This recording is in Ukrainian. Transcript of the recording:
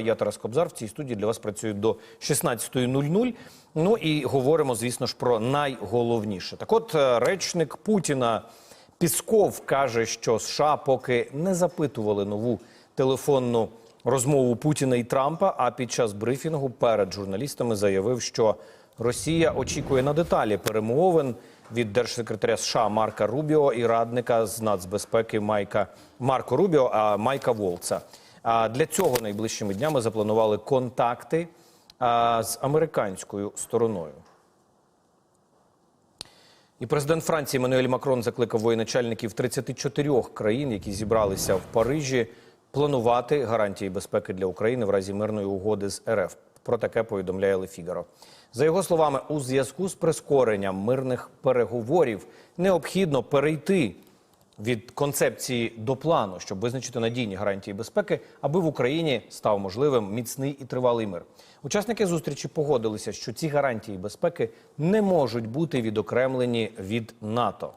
Я Тарас Кобзар в цій студії для вас працюю до 16.00. Ну і говоримо, звісно ж, про найголовніше. Так, от е, речник Путіна Пісков каже, що США поки не запитували нову телефонну розмову Путіна і Трампа. А під час брифінгу перед журналістами заявив, що Росія очікує на деталі перемовин від держсекретаря США Марка Рубіо і радника з нацбезпеки Майка Марко Рубіо, а Майка Волца. Для цього найближчими днями запланували контакти з американською стороною. І президент Франції Мануель Макрон закликав воєначальників 34 країн, які зібралися в Парижі, планувати гарантії безпеки для України в разі мирної угоди з РФ. Про таке повідомляє Ле. За його словами, у зв'язку з прискоренням мирних переговорів необхідно перейти від концепції до плану, щоб визначити надійні гарантії безпеки, аби в Україні став можливим міцний і тривалий мир. Учасники зустрічі погодилися, що ці гарантії безпеки не можуть бути відокремлені від НАТО.